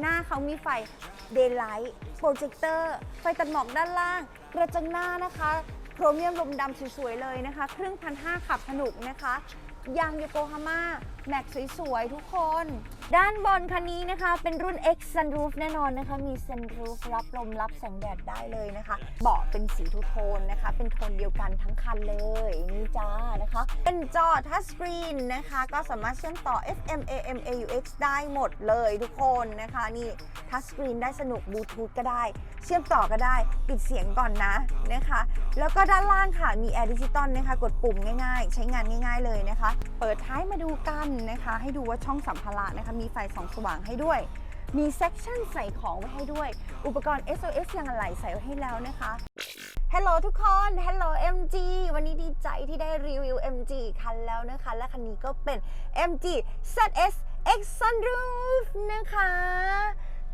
หน้าเขามีไฟ Daylight โปรเจคเตอร์ไฟตัดหมอกด้านล่าง กระจังหน้านะคะโครเมียมลมดำสวยๆเลยนะคะ เครื่องพันห้าขับสนุกนะคะ ยางโยโกฮาม่า แม็กสวยๆ ทุกคน ด้านบนคันนี้นะคะ เป็นรุ่น X Sunroof แน่นอนนะคะ มี Sunroof รับลมรับแสงแดดได้เลยนะคะ เบาะเป็นสีทูโทนนะคะ เป็นโทนเดียวกันทั้งคันเลยนี่จ้านะคะ เป็นจอทัชสกรีนนะคะ ก็สามารถเชื่อมต่อ FM AM AUX ได้หมดเลยทุกคนนะคะนี่ทัชสกรีนได้สนุกบลูทูธก็ได้ เชื่อมต่อก็ได้ปิดเสียงก่อนนะนะคะ แล้วก็ด้านล่างค่ะมีแอร์ดิจิตอลนะคะ กดปุ่มง่ายๆ ใช้งานง่าย ๆเลยนะคะ เปิดท้ายมาดูกันนะคะ ให้ดูว่าช่องสัมภาระนะคะ มีไฟส่องสว่างให้ด้วย มีเซกชันใส่ของไว้ให้ด้วย อุปกรณ์ SOS ยังอะไหลใส่ไว้ให้แล้วนะคะ ฮัลโหลทุกคน ฮัลโหล MG วันนี้ดีใจที่ได้รีวิว MG อีคันแล้วนะคะ และคันนี้ก็เป็น MG ZS X Sunroof นะคะ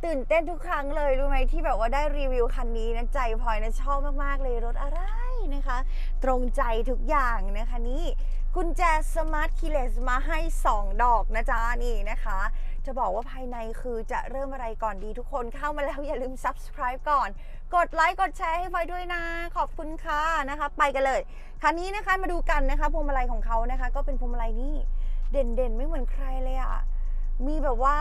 ตื่นเต้นทุกครั้งเลยรู้ไหมที่แบบว่าได้รีวิวคันนี้นะใจพลอยนะชอบมากๆเลยรถอะไรนะคะ ตรงใจทุกอย่างนะคะนี่กุญแจสมาร์ทคีเลสมาให้ 2 ดอกนะจ๊ะนี่นะคะ จะบอกว่าภายในคือจะเริ่มอะไรก่อนดีทุกคนเข้ามาแล้วอย่าลืม subscribe ก่อน กดไลค์กดแชร์ให้พลอยด้วยนะ ขอบคุณค่ะนะคะ ไปกันเลยคันนี้นะคะมาดูกันนะคะพวงมาลัยของเขานะคะ ก็เป็นพวงมาลัยนี่เด่นๆ ไม่เหมือนใครเลยอะ่ะมีแบบว่า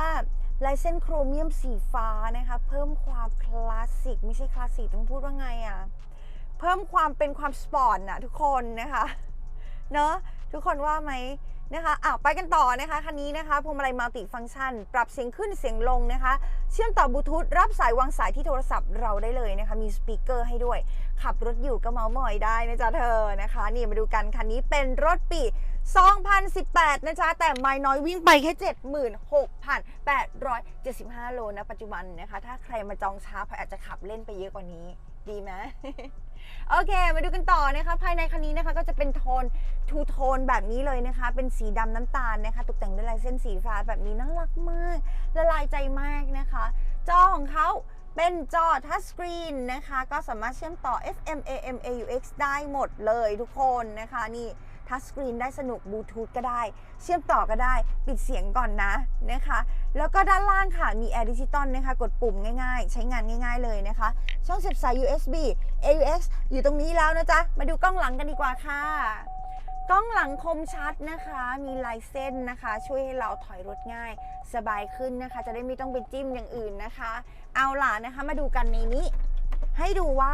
ลายเส้นโครเมียมสีฟ้านะคะ เพิ่มความคลาสสิกไม่ใช่คลาสสิกต้องพูดว่าไงอะ่ะ เพิ่มความเป็นความสปอร์ตนะทุกคนนะคะ เนอะทุกคนว่าไหมนะคะอะไปกันต่อนะคะคันนี้นะคะพวงมาลัยมัลติฟังก์ชัน ปรับเสียงขึ้นเสียงลงนะคะ เชื่อมต่อบลูทูธรับสายวางสายที่โทรศัพท์เราได้เลยนะคะ มีสปีกเกอร์ให้ด้วย ขับรถอยู่ก็เมาส์มอยได้นะจ๊ะเธอนะคะ นี่มาดูกันคันนี้เป็นรถปี 2018 นะจ๊ะ แต่ไม่น้อยวิ่งไปแค่ 76,875 โลนะปัจจุบันนะคะ ถ้าใครมาจองช้าพออาจจะขับเล่นไปเยอะกว่านี้ ดีไหมโอเค มาดูกันต่อนะคะ ภายในคันนี้นะคะก็จะเป็นโทนทูโทนแบบนี้เลยนะคะ เป็นสีดำน้ำตาลนะคะ ตกแต่งด้วยลายเส้นสีฟ้าแบบนี้น่ารักมากละลายใจมากนะคะ จอของเขาเป็นจอทัชสกรีนนะคะ ก็สามารถเชื่อมต่อ FM AM AUX ได้หมดเลยทุกคนนะคะนี่ ทัชสกรีนได้สนุกบลูทูธก็ได้ เชื่อมต่อก็ได้ปิดเสียงก่อนนะนะคะ แล้วก็ด้านล่างค่ะมีแอร์ดิจิตอลนะคะกดปุ่มง่ายๆ ใช้งานง่าย ๆเลยนะคะ ช่องเสียบสาย USB AUX อยู่ตรงนี้แล้วนะจ๊ะ มาดูกล้องหลังกันดีกว่าค่ะกล้องหลังคมชัดนะคะ มีลายเส้นนะคะ ช่วยให้เราถอยรถง่าย สบายขึ้นนะคะ จะได้ไม่ต้องไปจิ้มอย่างอื่นนะคะ เอาล่ะนะคะ มาดูกันในนี้ ให้ดูว่า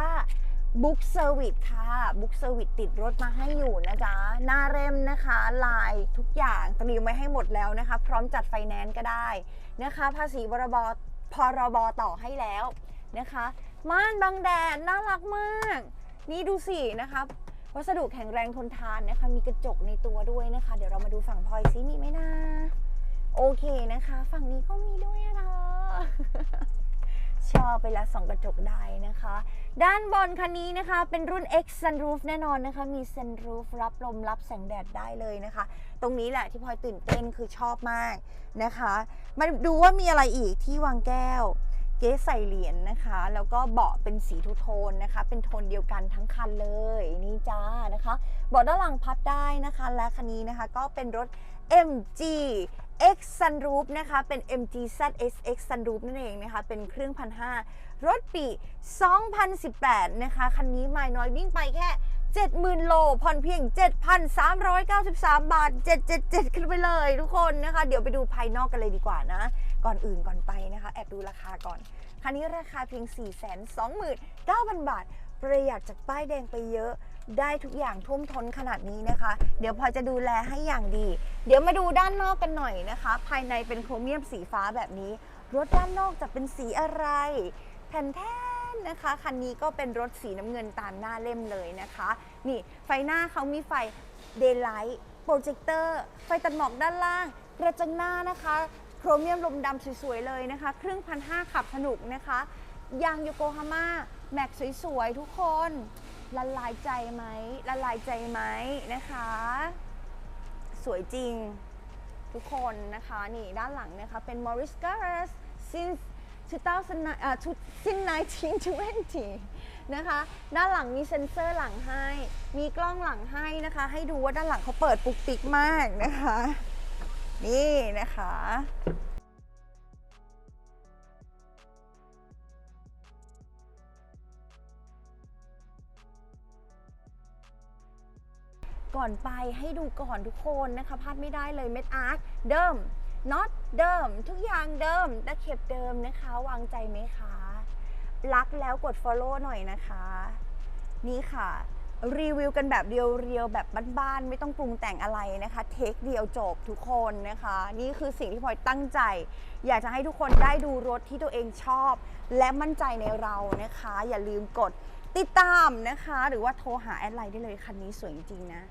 บุ๊กเซอร์วิสค่ะบุ๊กเซอร์วิสติดรถมาให้อยู่นะจ๊ะ หน้าเร่มนะคะ ลายทุกอย่างเตรียมไว้ให้หมดแล้วนะคะ พร้อมจัดไฟแนนซ์ก็ได้นะคะ ภาษีบรบพรบต่อให้แล้วนะคะ ม่านบังแดดน่ารักมาก นี่ดูสินะคะวัสดุแข็งแรงทนทานนะคะ มีกระจกในตัวด้วยนะคะ เดี๋ยวเรามาดูฝั่งพลอยซิมีไหมนะ โอเคนะคะ ฝั่งนี้ก็มีด้วยอะเธอ ชอบไปละส่องกระจกได้นะคะ ด้านบนคันนี้นะคะ เป็นรุ่น X Sunroof แน่นอนนะคะ มี Sunroof รับลมรับแสงแดดได้เลยนะคะ ตรงนี้แหละที่พลอยตื่นเต้นคือชอบมากนะคะ มาดูว่ามีอะไรอีกที่วางแก้ว เก๊ใส่เหรียญนะคะ แล้วก็เบาะเป็นสีทูโทนนะคะ เป็นโทนเดียวกันทั้งคันเลยนี่จ้านะคะเบาะด้านหลังพับได้นะคะ และคันนี้นะคะก็เป็นรถ MG X Sunroof นะคะ เป็น MG ZS X Sunroof นั่นเองนะคะ เป็นเครื่องพันห้ารถปี 2018 นะคะ คันนี้ไม่น้อยวิ่งไปแค่ 70,000 โล ผ่อนเพียง 7,393 บาท 777 ขึ้นไปเลยทุกคนนะคะ เดี๋ยวไปดูภายนอกกันเลยดีกว่านะ ก่อนอื่นก่อนไปนะคะ แอบดูราคาก่อน คันนี้ราคาเพียง 429,000 บาท ประหยัดจากป้ายแดงไปเยอะได้ทุกอย่างท่วมท้นขนาดนี้นะคะ เดี๋ยวพอจะดูแลให้อย่างดี เดี๋ยวมาดูด้านนอกกันหน่อยนะคะ ภายในเป็นโครเมียมสีฟ้าแบบนี้ รถด้านนอกจะเป็นสีอะไร แผ่นแท่นนะคะคันนี้ก็เป็นรถสีน้ำเงินตามหน้าเล่มเลยนะคะ นี่ไฟหน้าเขามีไฟ Daylight โปรเจคเตอร์ไฟตัดหมอกด้านล่างกระจังหน้านะคะ โครเมียมลมดำสวยๆเลยนะคะ เครื่องพันห้าขับสนุกนะคะ ยางโยโกฮาม่าแม็กสวยๆ ทุกคนละลายใจไหมละลายใจไหมนะคะ สวยจริงทุกคนนะคะ นี่ด้านหลังนะคะ เป็น Morris g a r s since 2009อ่า since 1920 นะคะ ด้านหลังมีเซ็นเซอร์หลังให้ มีกล้องหลังให้นะคะ ให้ดูว่าด้านหลังเขาเปิดปุกปิกมากนะคะ นี่นะคะก่อนไปให้ดูก่อนทุกคนนะคะพลาดไม่ได้เลยเม็ดอาร์คเดิมน็อตเดิม ทุกอย่างเดิมตะเข็บเดิมนะคะ วางใจไหมคะรักแล้วกด Follow หน่อยนะคะ นี่ค่ะ รีวิวกันแบบเรียวๆแบบบ้านๆไม่ต้องปรุงแต่งอะไรนะคะเทคเดียวจบทุกคนนะคะ นี่คือสิ่งที่พลอยตั้งใจ อยากจะให้ทุกคนได้ดูรถที่ตัวเองชอบ และมั่นใจในเรานะคะ อย่าลืมกดติดตามนะคะ หรือว่าโทรหาแอดไลน์ได้เลยคันนี้สวยจริงๆนะ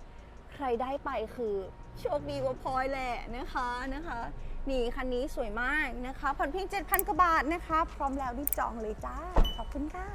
ใครได้ไปคือโชคดีกว่าพลอยแหละนะคะนะคะนี่คันนี้สวยมากนะคะผ่อนเพียง7,000กว่าบาทนะคะ พร้อมแล้วรีบจองเลยจ้าขอบคุณค่ะ